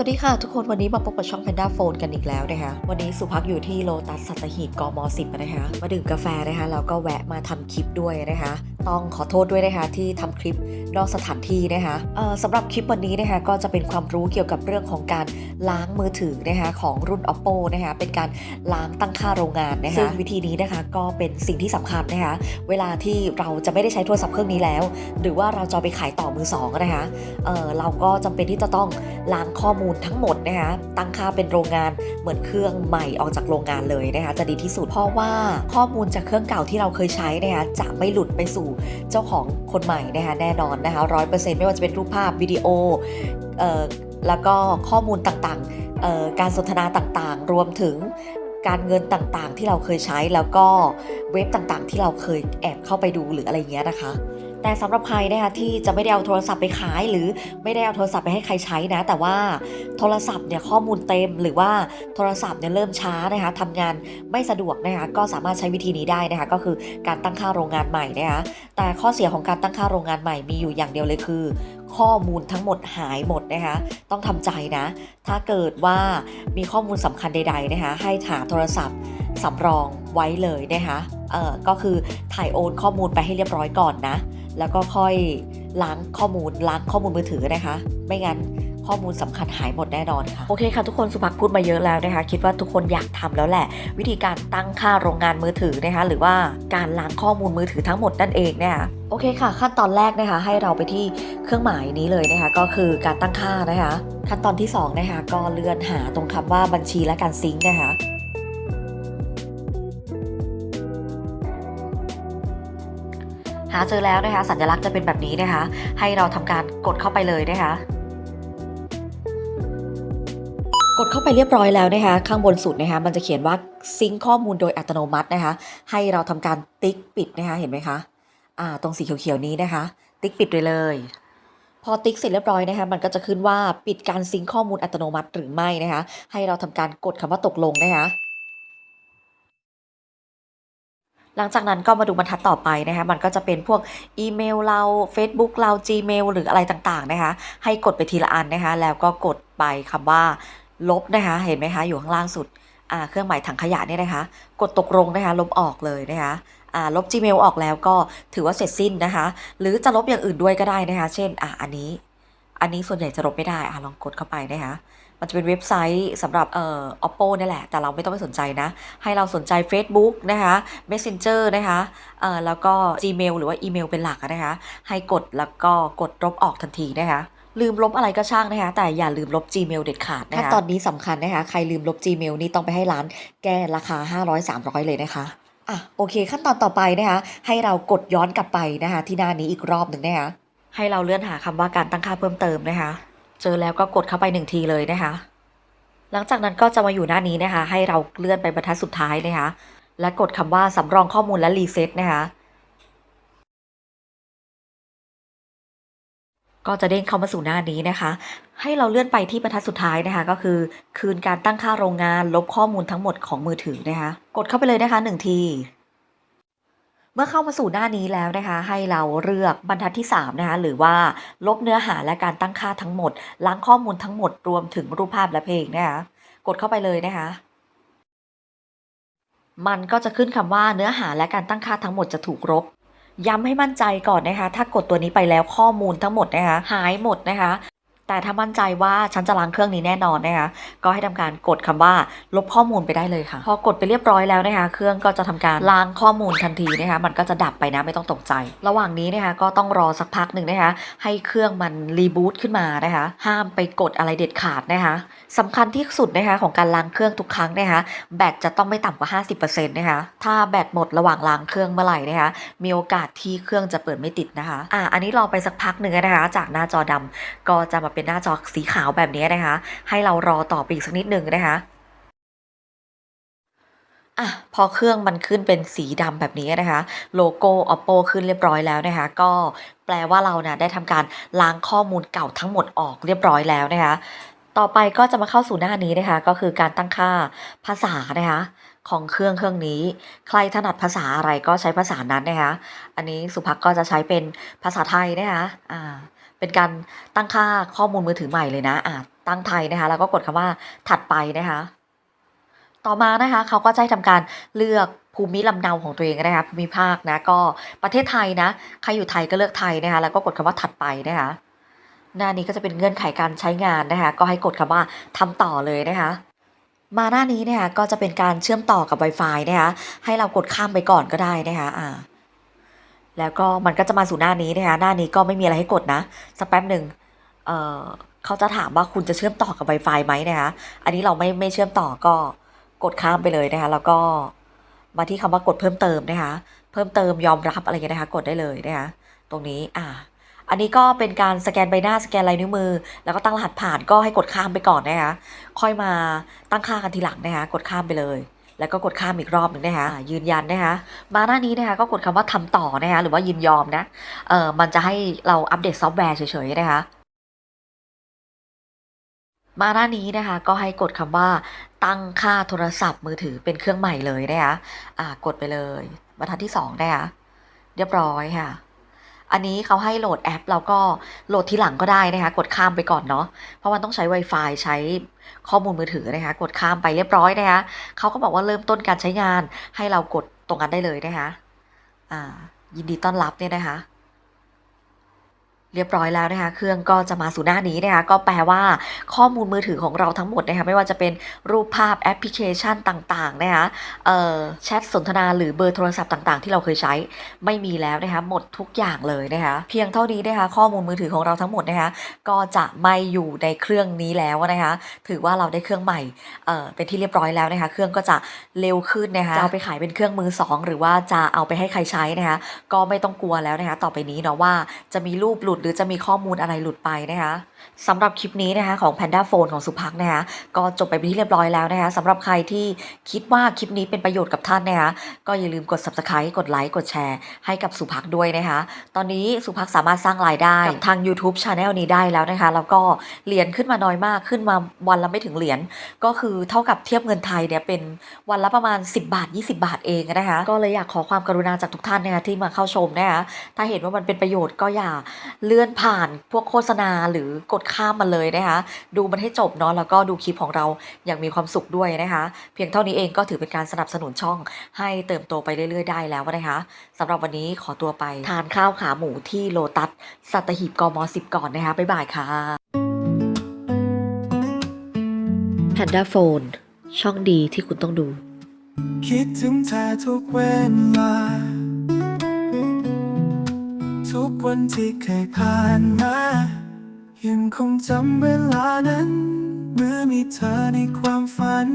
สวัสดีค่ะทุกคนวันนี้มาพบกับช่อง Panda Phone กันอีกแล้วนะคะ วันนี้สุพักอยู่ที่โลตัสสัตหีบกม10นะคะมาดื่มกาแฟนะคะแล้วก็แวะมาทำคลิปด้วยนะคะ ต้องขอโทษด้วยนะคะที่ทำคลิปนอกสถานที่นะคะเอ่อสำหรับคลิปวันนี้นะคะก็จะเป็นความรู้เกี่ยวกับเรื่องของการล้างมือถือนะคะของรุ่น oppo นะคะเป็นการล้างตั้งค่าโรงงานนะคะซึ่งวิธีนี้นะคะก็เป็นสิ่งที่สำคัญนะคะเวลาที่เราจะไม่ได้ใช้โทรศัพท์เครื่องนี้แล้ว หรือว่าเราจะไปขายต่อมือสองนะคะเอ่อเราก็จำเป็นที่จะต้องล้างข้อมูลทั้งหมดนะคะตั้งค่าเป็นโรงงานเหมือนเครื่องใหม่ออกจากโรงงานเลยนะคะจะดีที่สุดเพราะว่าข้อมูลจากเครื่องเก่าที่เราเคยใช้นะคะจะไม่หลุดไปสู่เจ้าของคนใหม่นะคะแน่นอนนะคะร้อยเปอร์เซ็นต์ไม่ว่าจะเป็นรูปภาพวิดีโอเอ่อแล้วก็ข้อมูลต่างๆ การสนทนาต่างๆ รวมถึงการเงินต่างๆ ที่เราเคยใช้แล้วก็เว็บต่างๆ ที่เราเคยแอบเข้าไปดูหรืออะไรเงี้ยนะคะ แต่สำหรับใครนะคะที่จะไม่ได้เอาโทรศัพท์ไปขาย หรือไม่ได้เอาโทรศัพท์ไปให้ใครใช้นะ แต่ว่าโทรศัพท์เนี่ยข้อมูลเต็มหรือว่าโทรศัพท์เนี่ยเริ่มช้านะคะทำงานไม่สะดวกนะคะก็สามารถใช้วิธีนี้ได้นะคะก็คือการตั้งค่าโรงงานใหม่นะคะแต่ข้อเสียของการตั้งค่าโรงงานใหม่มีอยู่อย่างเดียวเลยคือ ข้อมูลทั้งหมดหายหมดนะคะต้องทำใจนะ ถ้าเกิดว่ามีข้อมูลสำคัญใดๆนะคะให้หาโทรศัพท์สำรองไว้เลยนะคะเอ่อก็คือถ่ายโอนข้อมูลไปให้เรียบร้อยก่อนนะ แล้วก็ค่อยล้างข้อมูลล้างข้อมูลมือถือนะคะ ไม่งั้นข้อมูลสำคัญหายหมดแน่นอนค่ะ โอเคค่ะทุกคนสุภักพูดมาเยอะแล้วนะคะ คิดว่าทุกคนอยากทำแล้วแหละ วิธีการตั้งค่าโรงงานมือถือนะคะ หรือว่าการล้างข้อมูลมือถือทั้งหมดนั่นเองนะคะโอเคค่ะ ขั้นตอนแรกนะคะ ให้เราไปที่เครื่องหมายนี้เลยนะคะ ก็คือการตั้งค่านะคะ ขั้นตอนที่สองนะคะก็เลื่อนหาตรงคำว่าบัญชีและการซิงค์นะคะ หาเจอแล้วนะคะสัญลักษณ์จะเป็นแบบนี้นะคะ ให้เราทำการกดเข้าไปเลยนะคะ กดเข้าไปเรียบร้อยแล้วนะคะ ข้างบนสุดนะคะ มันจะเขียนว่าซิงข้อมูลโดยอัตโนมัตินะคะ ให้เราทำการติ๊กปิดนะคะเห็นไหมคะอ่าตรงสีเขียวๆนี้นะคะ ติ๊กปิดไปเลย พอติ๊กเสร็จเรียบร้อยนะคะ มันก็จะขึ้นว่าปิดการซิงข้อมูลอัตโนมัติหรือไม่นะคะ ให้เราทำการกดคำว่าตกลงนะคะ หลังจากนั้นก็มาดูบรรทัดต่อไปนะคะมันก็จะเป็นพวกอีเมลเรา Facebook เรา Gmail หรืออะไรต่างๆนะคะ ให้กดไปทีละอันนะคะ แล้วก็กดไปคำว่าลบนะคะ เห็นไหมคะอยู่ข้างล่างสุดเครื่องหมายถังขยะเนี่ยนะคะ กดตกลงนะคะ ลบออกเลยนะคะลบ Gmail ออกแล้วก็ถือว่าเสร็จสิ้นนะคะ หรือจะลบอย่างอื่นด้วยก็ได้นะคะ เช่นอ่าอันนี้ อันนี้ส่วนใหญ่จะลบไม่ได้อ่าลองกดเข้าไปนะคะ มันจะเป็นเว็บไซต์สำหรับเอ่อ oppo นี่แหละ แต่เราไม่ต้องไปสนใจนะ ให้เราสนใจ Facebook นะคะ Messenger นะคะเอ่อแล้วก็ Gmail หรือว่าอีเมลเป็นหลักอะนะคะ ให้กดแล้วก็กดลบออกทันทีนะคะลืมลบอะไรก็ช่างนะคะ แต่อย่าลืมลบ Gmail เด็ดขาดนะคะขั้นตอนนี้สำคัญนะคะ ใครลืมลบ Gmail นี่ต้องไปให้ร้านแก้ราคา 500-300 เลยนะคะอะโอเค ขั้นตอนต่อไปนะคะ ให้เรากดย้อนกลับไปนะคะ ที่หน้านี้อีกรอบหนึ่งนะคะ ให้เราเลื่อนหาคำว่าการตั้งค่าเพิ่มเติมนะคะ เจอแล้วก็กดเข้าไปหนึ่งทีเลยนะคะ หลังจากนั้นก็จะมาอยู่หน้านี้นะคะ ให้เราเลื่อนไปบรรทัดสุดท้ายนะคะ และกดคำว่าสำรองข้อมูลและรีเซ็ตนะคะก็จะเด้งเข้ามาสู่หน้านี้นะคะ ให้เราเลื่อนไปที่บรรทัดสุดท้ายนะคะ ก็คือ คืนการตั้งค่าโรงงานลบข้อมูลทั้งหมดของมือถือนะคะ กดเข้าไปเลยนะคะหนึ่งที มื่อเข้ามาสู่หน้านี้แล้วนะคะ ให้เราเลือกบรรทัดที่3นะคะหรือว่าลบเนื้อหาและการตั้งค่าทั้งหมด ล้างข้อมูลทั้งหมดรวมถึงรูปภาพและเพลงนะคะกดเข้าไปเลยนะคะ มันก็จะขึ้นคำว่าเนื้อหาและการตั้งค่าทั้งหมดจะถูกลบย้ำให้มั่นใจก่อนนะคะ ถ้ากดตัวนี้ไปแล้วข้อมูลทั้งหมดนะคะ หายหมดนะคะ แต่ถ้ามั่นใจว่าฉันจะล้างเครื่องนี้แน่นอนนะคะก็ให้ทำการกดคำว่าลบข้อมูลไปได้เลยค่ะ พอกดไปเรียบร้อยแล้วนะคะเครื่องก็จะทำการล้างข้อมูลทันทีนะคะมันก็จะดับไปนะไม่ต้องตกใจ ระหว่างนี้นะคะก็ต้องรอสักพักหนึ่งนะคะให้เครื่องมันรีบูตขึ้นมานะคะห้ามไปกดอะไรเด็ดขาดนะคะสำคัญที่สุดนะคะของการล้างเครื่องทุกครั้งนะคะแบตจะต้องไม่ต่ำกว่า 50%นะคะถ้าแบตหมดระหว่างล้างเครื่องเมื่อไหร่นะคะมีโอกาสที่เครื่องจะเปิดไม่ติดนะคะอ่าอันนี้รอไปสักพักหนึ่งนะคะจากหน้าจอดำก็จะมาเป็นหน้าจอสีขาวแบบนี้นะคะ ให้เรารอต่อไปอีกสักนิดหนึ่งนะคะอะพอเครื่องมันขึ้นเป็นสีดำแบบนี้นะคะ โลโก้ oppo ขึ้นเรียบร้อยแล้วนะคะ ก็แปลว่าเราเนี่ยได้ทำการล้างข้อมูลเก่าทั้งหมดออกเรียบร้อยแล้วนะคะ ต่อไปก็จะมาเข้าสู่หน้านี้นะคะ ก็คือการตั้งค่าภาษานะคะ ของเครื่องเครื่องนี้ ใครถนัดภาษาอะไรก็ใช้ภาษานั้นนะคะ อันนี้สุภักก็จะใช้เป็นภาษาไทยนะคะอ่า เป็นการตั้งค่าข้อมูลมือถือใหม่เลยนะอ่าตั้งไทยนะคะ แล้วก็กดคำว่าถัดไปนะคะ ต่อมานะคะเขาก็จะให้ทำการเลือกภูมิลำเนาของตัวเองนะคะภูมิภาคนะก็ประเทศไทยนะใครอยู่ไทยก็เลือกไทยนะคะ แล้วก็กดคำว่าถัดไปนะคะหน้านี้ก็จะเป็นเงื่อนไขการใช้งานนะคะ ก็ให้กดคำว่าทำต่อเลยนะคะมาหน้านี้นะคะก็จะเป็นการเชื่อมต่อกับ Wi-Fi นะคะให้เรากดข้ามไปก่อนก็ได้นะคะอ่า แล้วก็มันก็จะมาสู่หน้านี้นะคะหน้านี้ก็ไม่มีอะไรให้กดนะสักแป๊บหนึ่งเอ่อเขาจะถามว่าคุณจะเชื่อมต่อกับ Wi-Fi ไหมนะคะอันนี้เราไม่ไม่เชื่อมต่อก็กดข้ามไปเลยนะคะแล้วก็มาที่คำว่ากดเพิ่มเติมนะคะเพิ่มเติมยอมรับอะไรอย่างเงี้ยนะคะกดได้เลยนะคะตรงนี้อ่าอันนี้ก็เป็นการสแกนใบหน้าสแกนลายนิ้วมือ แล้วก็ตั้งรหัสผ่านก็ให้กดข้ามไปก่อนนะคะค่อยมาตั้งค่ากันทีหลังนะคะกดข้ามไปเลย แล้วก็กดข้ามอีกรอบหนึ่งนะคะยืนยันนะคะมาหน้านี้นะคะก็กดคำว่าทำต่อนะคะหรือว่ายินยอมนะเออมันจะให้เราอัปเดตซอฟต์แวร์เฉยๆนะคะมาหน้านี้นะคะก็ให้กดคำว่าตั้งค่าโทรศัพท์มือถือเป็นเครื่องใหม่เลยนะคะอ่ากดไปเลยบรรทัดที่สองนะคะเรียบร้อยค่ะ อันนี้เขาให้โหลดแอปแล้วก็โหลดทีหลังก็ได้นะคะ กดข้ามไปก่อนเนาะเพราะมันต้องใช้ Wi-Fi ใช้ข้อมูลมือถือนะคะ กดข้ามไปเรียบร้อยนะคะเขาก็บอกว่าเริ่มต้นการใช้งานให้เรากดตรงนั้นได้เลยนะคะ อ่า ยินดีต้อนรับเนี่ยนะคะ เรียบร้อยแล้วนะคะ เครื่องก็จะมาสู่หน้านี้นะคะ ก็แปลว่าข้อมูลมือถือของเราทั้งหมดนะคะ ไม่ว่าจะเป็นรูปภาพแอปพลิเคชันต่างๆนะคะเอ่อแชทสนทนาหรือเบอร์โทรศัพท์ต่างๆ ที่เราเคยใช้ไม่มีแล้วนะคะ หมดทุกอย่างเลยนะคะ เพียงเท่านี้นะคะ ข้อมูลมือถือของเราทั้งหมดนะคะ ก็จะไม่อยู่ในเครื่องนี้แล้วนะคะ ถือว่าเราได้เครื่องใหม่เอ่อเป็นที่เรียบร้อยแล้วนะคะ เครื่องก็จะเร็วขึ้นนะคะ จะเอาไปขายเป็นเครื่องมือสองหรือว่าจะเอาไปให้ใครใช้นะคะ ก็ไม่ต้องกลัวแล้วนะคะ ต่อไปนี้เนาะว่าจะมีรูปหลุดหรือจะมีข้อมูลอะไรหลุดไปนะคะสำหรับคลิปนี้นะคะของ Panda Phone ของสุภักนะคะก็จบไปเป็นที่เรียบร้อยแล้วนะคะสำหรับใครที่คิดว่าคลิปนี้เป็นประโยชน์กับท่านนะคะก็อย่าลืมกด subscribe กดไลค์กดแชร์ให้กับสุภักด้วยนะคะตอนนี้สุภักสามารถสร้างรายได้กับทาง YouTube Channel นี้ได้แล้วนะคะ แล้วก็เหรียญขึ้นมาน้อยมากขึ้นมาวันละไม่ถึงเหรียญก็คือเท่ากับเทียบเงินไทยเนี่ยเป็นวันละประมาณ 10 บาท 20 บาทเองนะคะก็เลยอยากขอความกรุณาจากทุกท่านนะคะที่มาเข้าชมนะคะถ้าเห็นว่ามันเป็นประโยชน์ก็อย่าเลื่อนผ่านพวกโฆษณาหรือกดข้ามมาเลยนะคะ ดูมันให้จบเนาะแล้วก็ดูคลิปของเราอย่างมีความสุขด้วยนะคะ เพียงเท่านี้เองก็ถือเป็นการสนับสนุนช่อง ให้เติบโตไปเรื่อย ๆ ได้แล้วนะคะสำหรับวันนี้ขอตัวไปทานข้าวขาหมูที่โลตัสสัตหีบกม10ก่อนนะคะบ๊ายบายค่ะ Panda Phone ช่องดีที่คุณต้องดู คิดถึงเธอทุกเวลา ทุกวันที่เคยผ่านมา ยังคงจำเวลานั้น เมื่อมีเธอในความฝัน